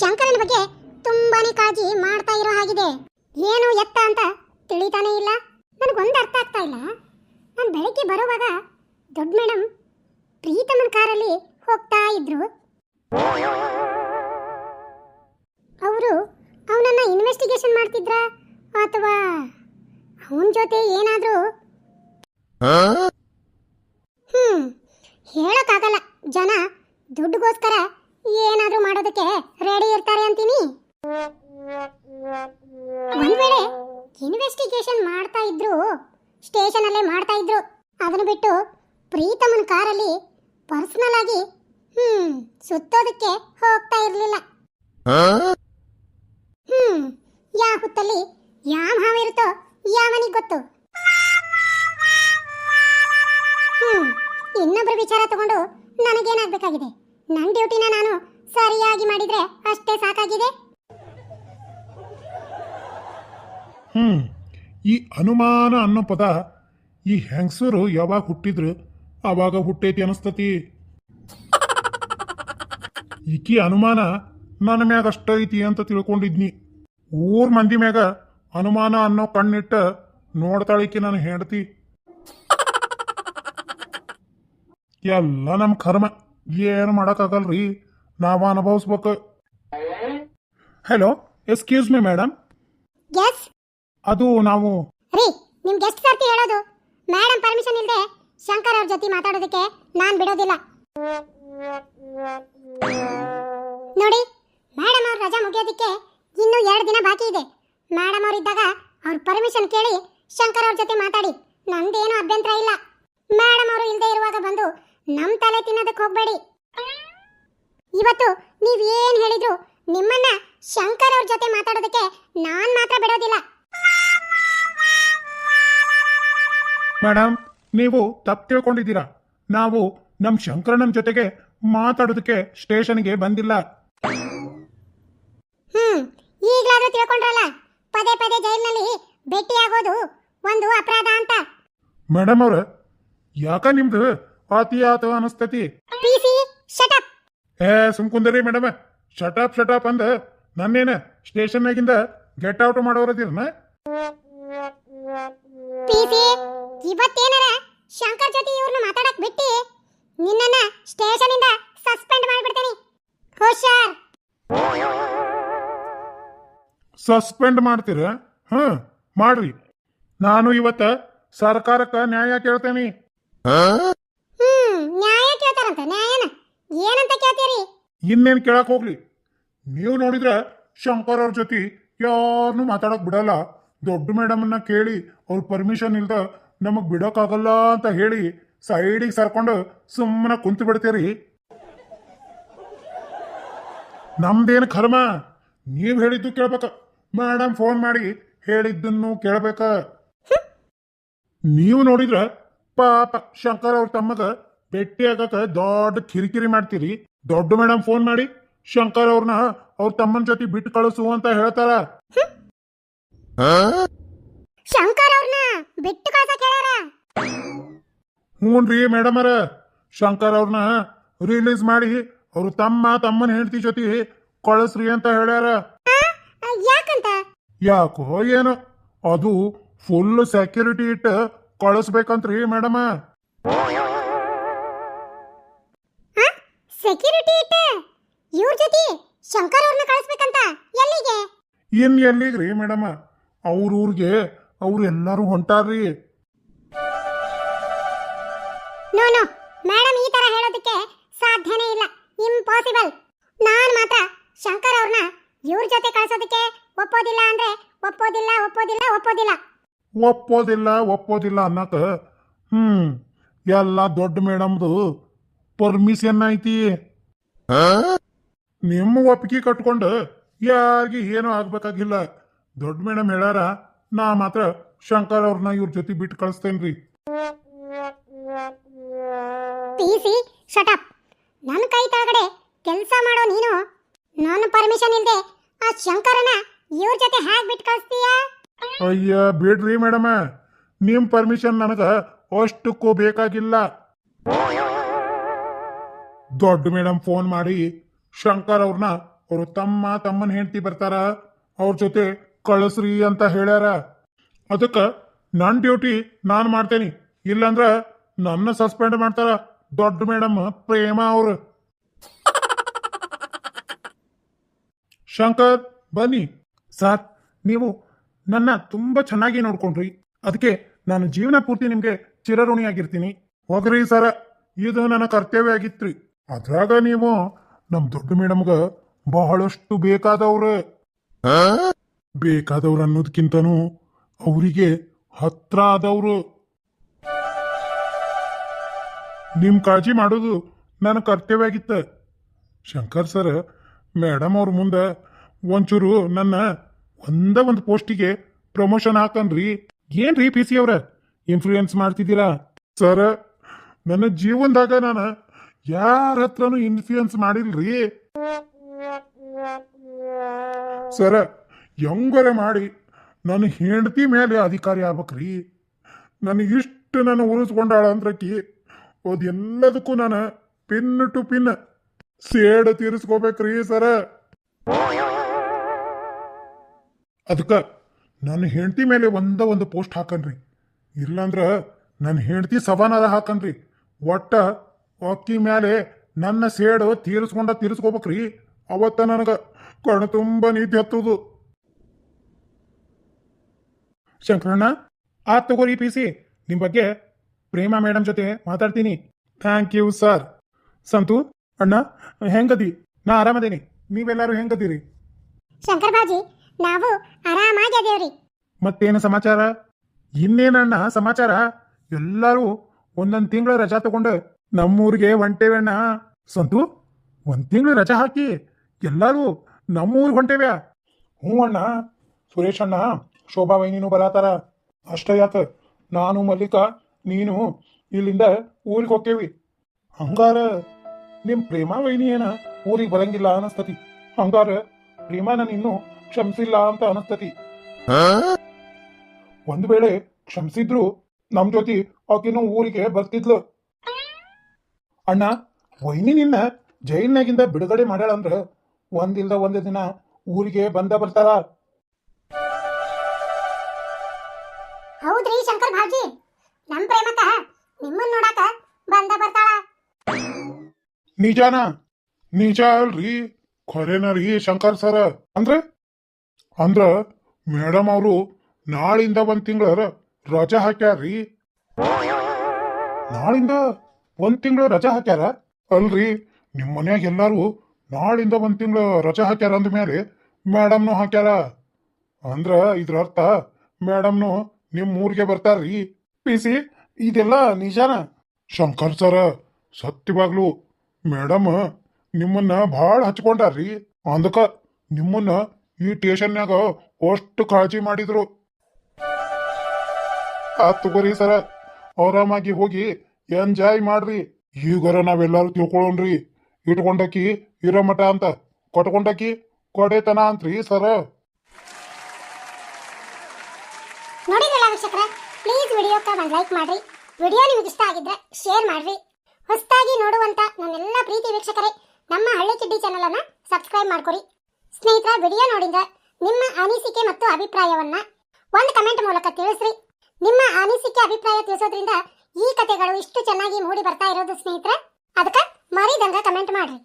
ಶಂಕರನ ಬಗ್ಗೆ ತುಂಬಾನೇ ಕಾಳಜಿ ಮಾಡ್ತಾ ಇರೋ ಹಾಗಿದೆ. ಏನು ಎತ್ತ ಅಂತ ತಿಳಿತಾನೇ ಇಲ್ಲ. ನನಗೊಂದು ಅರ್ಥ ಆಗ್ತಾ ಇಲ್ಲ. ನಾನು ಬೆಳಗ್ಗೆ ಬರುವಾಗ ದೊಡ್ಡ ಮೇಡಮ್ ಪ್ರೀತಮನ ಕಾರಲ್ಲಿ ಹೋಗ್ತಾ ಇದ್ರು. ಅವರು ಅವನನ್ನ ಇನ್ವೆಸ್ಟಿಗೇಷನ್ ಮಾಡ್ತಿದ್ರಾ ಅಥವಾ ಅವನ ಜೊತೆ ಏನಾದರೂ? ಹ್ಮ್ ಹೇಳಕ್ಕಾಗಲ್ಲ. ಜನ ದುಡ್ಡುಗೋಸ್ಕರ ಏನಾದ್ರೂ ಮಾಡೋದಕ್ಕೆ ರೆಡಿ ಇರ್ತಾರೆ ಅಂತೀನಿ. ಒಂದ್ ವೇಳೆ ಇನ್ವೆಸ್ಟಿಗೇಷನ್ ಮಾಡ್ತಾ ಇದ್ರು ಸ್ಟೇಷನ್ ಅಲ್ಲೇ ಮಾಡ್ತಾ ಇದ್ರು ಅದನ್ನು ಬಿಟ್ಟು ಪ್ರೀತಮನ್ ಕಾರಲ್ಲಿ ಪರ್ಸನಲ್ ಆಗಿ ಹ್ಮ್ ಸುತ್ತೋದಕ್ಕೆ ಹೋಗ್ತಾ ಇರ್ಲಿಲ್ಲ. ಹ್ಮ್ ಯಾವ ಹುತ್ತಲ್ಲಿ ಯಾವ ಹಾವಿರುತ್ತೋ ಯಾವನಿಗೆ ಗೊತ್ತು? ಹ್ಮ್ ಇನ್ನೊಬ್ರ ವಿಚಾರ ತಗೊಂಡು ನನಗೇನಾಗಬೇಕಾಗಿದೆ? ನನ್ನ ಡ್ಯೂಟಿನ ನಾನು ಸರಿಯಾಗಿ ಮಾಡಿದ್ರೆ ಅಷ್ಟೇ ಸಾಕಾಗಿದೆ. ಹ್ಮ್, ಈ ಅನುಮಾನ ಅನ್ನೋ ಪದ ಈ ಹೆಂಗಸರು ಯಾವಾಗ ಹುಟ್ಟಿದ್ರು ಅವಾಗ ಹುಟ್ಟೈತಿ ಅನಿಸ್ತತಿ. ಈಕಿ ಅನುಮಾನ ನನ್ನ ಮ್ಯಾಗ ಅಷ್ಟೈತಿ ಅಂತ ತಿಳ್ಕೊಂಡಿದ್ನಿ. ಊರ್ ಮಂದಿ ಮ್ಯಾಗ ಅನುಮಾನ ಅನ್ನೋ ಕಣ್ಣಿಟ್ಟ ನೋಡ್ತಾಳಿಕೆ ನಾನು ಹೆಂಡತಿ. ಎಲ್ಲ ನಮ್ಮ ಕರ್ಮ. ಏನು ಮಾಡೋಕ್ಕಾಗಲ್ರಿ? ನಾವು ಅನುಭವಿಸ್ಬೇಕು. Hello excuse me madam yes ಅದು ನಾವು ರೀ ನಿಮ್ಗೆ ಎಷ್ಟು ಸರ್ತಿ ಹೇಳೋದು. ಮೇಡಮ್ ಪರ್ಮಿಷನ್ ಇಲ್ಲದೆ ಶಂಕರ್ ಅವ್ರ ಜೊತೆ ಮಾತಾಡೋದಕ್ಕೆ ನಾನು ಬಿಡೋದಿಲ್ಲ. ನೋಡಿ ಮೇಡಮ್ ಅವ್ರ ರಜಾ ಮುಗಿಯೋದಕ್ಕೆ ಇನ್ನೂ ಎರಡು ದಿನ ಬಾಕಿ ಇದೆ. ಮೇಡಮ್ ಅವ್ರು ಇದ್ದಾಗ ಅವ್ರ ಪರ್ಮಿಷನ್ ಕೇಳಿ ಶಂಕರ್ ಅವ್ರ ಜೊತೆ ಮಾತಾಡಿ. ನಂದೇನು ಅಭ್ಯಂತರ ಇಲ್ಲ ಮೇಡಮ್ ಅವರು ಇಲ್ಲದೆ ಇರುವಾಗ ಬಂದು ನಮ್ ತಲೆ ತಿನ್ನೋದಕ್ಕೆ ಹೋಗ್ಬೇಡಿ. ಇವತ್ತು ನೀವು ಏನು ಹೇಳಿದ್ರು ನಿಮ್ಮನ್ನ ಶಂಕರ್ ಅವ್ರ ಜೊತೆ ಮಾತಾಡೋದಕ್ಕೆ ನಾನ್ ಮಾತ್ರ ಬಿಡೋದಿಲ್ಲ. ಮೇಡಮ್ ನೀವು ತಪ್ಪು ತಿಳ್ಕೊಂಡಿದ್ದೀರಾ? ನಾವು ನಮ್ಮ ಶಂಕರಣ್ಣನ ಜೊತೆಗೆ ಮಾತಾಡೋದಕ್ಕೆ ಸ್ಟೇಷನ್ಗೆ ಬಂದಿಲ್ಲ. ಹ್ಮ್ ಈಗಲಾದ್ರೂ ತಿಳ್ಕೊಂಡ್ರಲ್ಲ? ಪದೇ ಪದೇ ಜೈಲಿನಲ್ಲಿ ಭೇಟಿಯಾಗೋದು ಒಂದು ಅಪರಾಧ ಅಂತ. ಮೇಡಮ್ ಅವ್ರ ಯಾಕ ನಿಮ್ದು ಅತಿ ಆತ ಅನಸ್ತತಿ. ಪಿ ಸಿ ಅಪ್ ಏ ಸುಮ್ಕುಂದರಿ madam. Shut up shut up ಅಂದ. ನನ್ನೇನ ಸ್ಟೇಷನ್ನಾಗಿಂದ ಗೆಟ್ ಔಟ್ ಮಾಡೋರದಿರನ ಪಿ ಸಿ ಇವತ್ತೇನಾರ ಶಂಕರ್ ಜೊತೆ ಇವ್ರನ್ನ ಮಾತಾಡಕ್ ಬಿಟ್ಟಿ? ನಿನ್ನನ್ನ ಸ್ಟೇಷನ್ ಇಂದ ಸಸ್ಪೆಂಡ್ ಮಾಡ್ಬಿಡ್ತೇನೆ. ಹುಷಾರ್. ಸಸ್ಪೆಂಡ್ ಮಾಡ್ತೀರ? ಹ್ಞೂ ಮಾಡ್ರಿ. ನಾನು ಇವತ್ತ ಸರ್ಕಾರಕ್ಕೆ ನ್ಯಾಯ ಕೇಳ್ತೇನೆ. ಇನ್ನೇನು ಕೇಳಕ್ ಹೋಗ್ಲಿ. ನೀವು ನೋಡಿದ್ರೆ ಶಂಕರ್ ಅವ್ರ ಜೊತೆ ಯಾರನ್ನೂ ಮಾತಾಡಕ್ ಬಿಡಲ್ಲ. ದೊಡ್ಡ ಮೇಡಮನ್ನ ಕೇಳಿ ಅವ್ರ ಪರ್ಮಿಷನ್ ಇಲ್ದ ನಮಗ್ ಬಿಡೋಕ್ಕಾಗಲ್ಲ ಅಂತ ಹೇಳಿ ಸೈಡಿಗೆ ಸರ್ಕೊಂಡು ಸುಮ್ಮನೆ ಕುಂತು ಬಿಡ್ತೀರಿ. ನಮ್ದೇನು ಕರ್ಮ? ನೀವು ಹೇಳಿದ್ದು ಕೇಳ್ಬೇಕ. ಮೇಡಮ್ ಫೋನ್ ಮಾಡಿ ಹೇಳಿದ್ದನ್ನು ಕೇಳ್ಬೇಕ. ನೀವು ನೋಡಿದ್ರ ಪಾಪ ಶಂಕರ್ ಅವ್ರ ತಮ್ಮಗ ಭೇಟಿ ಆಗಕ ದೊಡ್ಡ ಕಿರಿಕಿರಿ ಮಾಡ್ತೀರಿ. ದೊಡ್ಡ ಮೇಡಮ್ ಫೋನ್ ಮಾಡಿ ಶಂಕರ್ ಅವ್ರನ್ನ ಅವ್ರ ತಮ್ಮನ ಜೊತೆ ಬಿಟ್ಟು ಕಳಿಸು ಅಂತ ಹೇಳ್ತಾರ. ಶಂಕರ್ ಅವ್ರನ್ನ ಬಿಟ್ಟು ಕಳ್ಸಕ್ ಹ್ಞೂನ್ರಿ ಮೇಡಮ್ ಅರ ಶಂಕರ್ ಅವ್ರನ್ನ ರಿಲೀಸ್ ಮಾಡಿ ಅವ್ರ ತಮ್ಮ ತಮ್ಮನ ಹೆಂಡತಿ ಜೊತೆ ಕಳಿಸ್ರಿ ಅಂತ ಹೇಳ್ಯಾರ. ಯಾಕಂತ? ಯಾಕೋ ಏನೋ. ಅದು ಫುಲ್ ಸೆಕ್ಯೂರಿಟಿ ಇಟ್ಟು ಕಳಿಸ್ಬೇಕಂತ್ರಿ ಮೇಡಮ ಇನ್ ಎಲ್ಲಿಗ್ರಿ ಮೇಡಮ? ಅವ್ರ ಊರಿಗೆ ಅವ್ರು ಎಲ್ಲರೂ ಹೊಂಟಾರ್ರಿ. No no. ಮೇಡಮ್ ಈ ತರ ಹೇಳೋದಕ್ಕೆ ಸಾಧ್ಯನೇ ಇಲ್ಲ. ಇಂಪಾಸಿಬಲ್ ನಾನ್ ಮಾತ್ರ ಶಂಕರ್ ಅವ್ರನ್ನ ಇವ್ರ ಜೊತೆ ಕಳ್ಸೋದಕ್ಕೆ ಒಪ್ಪೋದಿಲ್ಲ ಅಂದ್ರೆ ಒಪ್ಪೋದಿಲ್ಲ ಒಪ್ಪೋದಿಲ್ಲ ಒಪ್ಪೋದಿಲ್ಲ. ಒಪ್ಪೋದಿಲ್ಲ ಒಪ್ಪೋದಿಲ್ಲ ಅನ್ನಕ? ಹ್ಮ್. ಎಲ್ಲ ದೊಡ್ಡ ಮೇಡಮ್ದು ಪರ್ಮಿಷನ್ ಐತಿ. ನಿಮ್ಮ ಒಪ್ಪಿಗೆ ಕಟ್ಕೊಂಡು ಯಾರಿಗೆ ಏನೂ ಆಗ್ಬೇಕಾಗಿಲ್ಲ. ದೊಡ್ಡ ಮೇಡಮ್ ಹೇಳಾರ ನಾ ಮಾತ್ರ ಶಂಕರ್ ಅವ್ರನ್ನ ಇವ್ರ ಜೊತೆ ಬಿಟ್ಟು ಕಳಿಸ್ತೇನ್ರಿ. ಪಿ ಶಟ್ ಅಪ್ ನನ್ನ ಕೈ ಕೆಳಗಡೆ ಕೆಲಸ ಮಾಡೋ ನೀನು? ನನ್ನ ಪರ್ಮಿಷನ್ ಇಲ್ಲದೆ ಆ ಶಂಕರನ ಇವ್ರ ಜೊತೆ ಹ್ಯಾಕ್ ಬಿಟ್ಟು ಕಳಿಸ್ತೀಯ? ಅಯ್ಯ ಬಿಡ್ರಿ ಮೇಡಮ. ನಿಮ್ಮ ಪರ್ಮಿಷನ್ ನನಗ ಅಷ್ಟಕ್ಕೂ ಬೇಕಾಗಿಲ್ಲ. ದೊಡ್ಡ ಮೇಡಮ್ ಫೋನ್ ಮಾಡಿ ಶಂಕರ್ ಅವ್ರನ್ನ ಅವ್ರ ತಮ್ಮ ತಮ್ಮನ ಹೆಂಡತಿ ಬರ್ತಾರ ಅವ್ರ ಜೊತೆ ಕಳಸ್ರಿ ಅಂತ ಹೇಳ್ಯಾರ. ಅದಕ್ಕೆ ನನ್ನ ಡ್ಯೂಟಿ ನಾನು ಮಾಡ್ತೇನೆ. ಇಲ್ಲಾಂದ್ರ ನನ್ನ ಸಸ್ಪೆಂಡ್ ಮಾಡ್ತಾರ ದೊಡ್ಡ ಮೇಡಮ್ ಪ್ರೇಮ ಅವ್ರು. ಶಂಕರ್ ಬನ್ನಿ. ಸರ್ ನೀವು ನನ್ನ ತುಂಬ ಚೆನ್ನಾಗಿ ನೋಡ್ಕೊಂಡ್ರಿ. ಅದಕ್ಕೆ ನಾನು ಜೀವನ ಪೂರ್ತಿ ನಿಮಗೆ ಚಿರಋಣಿಯಾಗಿರ್ತೀನಿ. ಹೋಗ್ರಿ ಸರ ಇದು ನನ್ನ ಕರ್ತವ್ಯ ಆಗಿತ್ರಿ. ಅದ್ರಾಗ ನೀವು ನಮ್ಮ ದೊಡ್ಡ ಮೇಡಮ್ಗ ಬಹಳಷ್ಟು ಬೇಕಾದವ್ರೆ. ಬೇಕಾದವ್ರು ಅನ್ನೋದಕ್ಕಿಂತನೂ ಅವರಿಗೆ ಹತ್ರ ಆದವ್ರು. ನಿಮ್ ಕಾಳಜಿ ಮಾಡೋದು ನನ್ನ ಕರ್ತವ್ಯ ಆಗಿತ್ತ ಶಂಕರ್ ಸರ್ ಮೇಡಮ್ ಅವ್ರ ಮುಂದೆ ಒಂಚೂರು ನನ್ನ ಒಂದ ಒಂದು ಪೋಸ್ಟಿಗೆ ಪ್ರಮೋಷನ್ ಹಾಕನ್ರಿ. ಏನ್ರಿ ಪಿ ಸಿ ಅವ್ರ? ಇನ್ಫ್ಲೂಯೆನ್ಸ್ ಮಾಡ್ತಿದ್ದೀರಾ? ಸರ್ ನನ್ನ ಜೀವನದಾಗ ನಾನು ಯಾರ ಹತ್ರನೂ ಇನ್ಫ್ಲೂಯೆನ್ಸ್ ಮಾಡಿಲ್ರಿ. ಸರ ಹೆಂಗರ ಮಾಡಿ ನನ್ನ ಹೆಂಡತಿ ಮೇಲೆ ಅಧಿಕಾರಿ ಆಗ್ಬೇಕ್ರಿ. ನನಗೆ ಇಷ್ಟು ನಾನು ಉಳಿಸ್ಕೊಂಡಾಳ ಅಂದ್ರಕಿ, ಅದೆಲ್ಲದಕ್ಕೂ ನಾನು ಪಿನ್ ಟು ಪಿನ್ ಸೇಡ ತೀರಿಸ್ಕೋಬೇಕ್ರಿ ಸರ. ಅದಕ್ಕೆ ನನ್ನ ಹೆಂಡತಿ ಮೇಲೆ ಒಂದ ಒಂದು ಪೋಸ್ಟ್ ಹಾಕನ್ರಿ. ಇಲ್ಲಾಂದ್ರ ನನ್ನ ಹೆಂಡತಿ ಸವಾನಾರ ಹಾಕನ್ರಿ. ಒಟ್ಟ ಅಕ್ಕಿ ಮೇಲೆ ನನ್ನ ಸೇಡು ತೀರಿಸ್ಕೊಂಡ ತೀರಿಸ್ಕೋಬೇಕ್ರಿ. ಅವತ್ತ ನನಗೆ ಕಣ್ಣು ತುಂಬ ನಿದ್ದೆ ಹತ್ತುದು ಶಂಕರಣ್ಣ ಆ ತಗೋರಿ ಪಿ ಸಿ. ನಿಮ್ಮ ಬಗ್ಗೆ ಪ್ರೇಮಾ ಮೇಡಮ್ ಜೊತೆ ಮಾತಾಡ್ತೀನಿ. Thank you sir. ಸಂತು ಅಣ್ಣ ಹೆಂಗದಿ? ನಾ ಆರಾಮದೇನಿ. ನೀವೆಲ್ಲರೂ ಹೆಂಗದಿರಿ? ಶಂಕರ್ ಬಾಜಿ ನಾವು ಆರಾಮಾಗಿ ಅದೇವ್ರಿ. ಮತ್ತೇನು ಸಮಾಚಾರ? ಇನ್ನೇನಣ್ಣ ಸಮಾಚಾರ? ಎಲ್ಲರೂ ಒಂದೊಂದು ತಿಂಗಳ ರಜಾ ತಗೊಂಡು ನಮ್ಮೂರಿಗೆ ಹೊಂಟೇವಣ್ಣ ಸಂತು ಒಂದು ತಿಂಗಳು ರಜಾ ಹಾಕಿ ಎಲ್ಲರೂ ನಮ್ಮೂರಿಗೆ ಹೊಂಟೇವ್ಯ ಹ್ಞೂ ಅಣ್ಣ. ಸುರೇಶ್ ಅಣ್ಣ ಶೋಭಾ ವೈನಿನೂ ಬರತಾರ ಅಷ್ಟೇ ಯಾಕ? ನಾನು ಮಲ್ಲಿಕ ನೀನು ಇಲ್ಲಿಂದ ಊರಿಗೆ ಹೋಗ್ತೇವಿ ಹಂಗಾರ ನಿಮ್ಮ ಪ್ರೇಮ ವೈನಿ ಏನ? ಊರಿಗೆ ಬರಂಗಿಲ್ಲ ಅನಸ್ತತಿ. ಹಂಗಾರ ಪ್ರೇಮ ನಾನು ಇನ್ನೂ ಕ್ಷಮಿಸಿಲ್ಲ ಅಂತ ಅನಸ್ತತಿ. ಒಂದು ವೇಳೆ ಕ್ಷಮಿಸಿದ್ರು ನಮ್ ಜೊತೆ ಆಕಿನೂ ಊರಿಗೆ ಬರ್ತಿದ್ಲು. ಅಣ್ಣ ವೈನಿ ನಿನ್ನ ಜೈಲ್ನಾಗಿಂದ ಬಿಡುಗಡೆ ಮಾಡ್ಯಾಳಂದ್ರ ಒಂದಿಲ್ದ ಒಂದು ದಿನ ಊರಿಗೆ ಬಂದ ಬರ್ತಾರ. ಹೌದ್ರಿ ಶಂಕರ್ ಬಾಜಿ ನಮ್ ಪ್ರೇಮಕ ನಿಮ್ಮನ್ ನೋಡಾಕ ಬಂದ ಬರ್ತಾಳ. ನಿಜಾನ? ನಿಜ ಅಲ್ರಿ ಖರೇನ ರೀ ಶಂಕರ್ ಸರ? ಅಂದ್ರೆ? ಅಂದ್ರ ಮೇಡಮ್ ಅವರು ನಾಳಿಂದ ಒಂದ್ ತಿಂಗಳ ರಜಾ ಹಾಕ್ಯಾರ್ರಿ ನಾಳಿಂದ ಒಂದ್ ತಿಂಗಳ ರಜಾ ಹಾಕ್ಯಾರ? ಅಲ್ರಿ ನಿಮ್ ಮನ್ಯಾಗ ಎಲ್ಲಾರು ನಾಳಿಂದ ಒಂದು ತಿಂಗಳು ರಜೆ ಹಾಕ್ಯಾರ ಅಂದ ಮೇಲೆ ಮೇಡಮ್ನು ಹಾಕ್ಯಾರ. ಅಂದ್ರ ಇದ್ರ ಅರ್ಥ ಮೇಡಮ್ನು ನಿಮ್ಮ ಊರಿಗೆ ಬರ್ತಾರ್ರಿ. ಪಿಸಿ ಇದೆಲ್ಲ ನಿಜಾನ? ಶಂಕರ್ ಸರ ಸತ್ಯವಾಗ್ಲು ಮೇಡಮ್ ನಿಮ್ಮನ್ನ ಭಾಳ ಹಚ್ಕೊಂಡಾರ್ರಿ. ಅಂದಕ ನಿಮ್ಮನ್ನ ಈ ಟೇಷನ್ನಾಗ ಅಷ್ಟು ಕಾಳಜಿ ಮಾಡಿದ್ರು. ಆ ತಗೋರಿ ಸರ, ಆರಾಮಾಗಿ ಹೋಗಿ ಎಂಜಾಯ್ ಮಾಡ್ರಿ. ಈಗರ ನಾವೆಲ್ಲರೂ ತಿಳ್ಕೊಳ್ಳೋಣ್ರಿ ಇಟ್ಕೊಂಡಕಿ ಇರೋ ಮಠ ಅಂತ. ಕೊಟ್ಕೊಂಡಕಿ ಕೊಡೆತನ ಅಂತ್ರಿ ಸರ. ಪ್ಲೀಸ್ ವಿಡಿಯೋಕ್ಕ ಒಂದು ಲೈಕ್ ಮಾಡ್ರಿ. ವಿಡಿಯೋ ನಿಮಗೆ ಇಷ್ಟ ಆಗಿದ್ರೆ ಶೇರ್ ಮಾಡ್ರಿ. ಹೊಸದಾಗಿ ನೋಡುವಂತ ನನ್ನೆಲ್ಲ ಪ್ರೀತಿ ವೀಕ್ಷಕರೇ, ನಮ್ಮ ಹಳ್ಳಿ ಕಿಡ್ಡಿ ಚಾನೆಲ್ ಅನ್ನ ಸಬ್ಸ್ಕ್ರೈಬ್ ಮಾಡ್ಕೊರಿ ಸ್ನೇಹಿತರ ವಿಡಿಯೋ ನೋಡಿದ ನಿಮ್ಮ ಅನಿಸಿಕೆ ಮತ್ತು ಅಭಿಪ್ರಾಯವನ್ನ ಒಂದು ಕಮೆಂಟ್ ಮೂಲಕ ತಿಳಿಸ್ರಿ. ನಿಮ್ಮ ಅನಿಸಿಕೆ, ಅಭಿಪ್ರಾಯ ತಿಳಿಸೋದ್ರಿಂದ ಈ ಕಥೆಗಳು ಇಷ್ಟು ಚೆನ್ನಾಗಿ ಮೂಡಿ ಬರ್ತಾ ಇರೋದು ಸ್ನೇಹಿತರೆ. ಅದಕ್ಕ ಮರಿದಂಗ ಕಮೆಂಟ್ ಮಾಡ್ರಿ.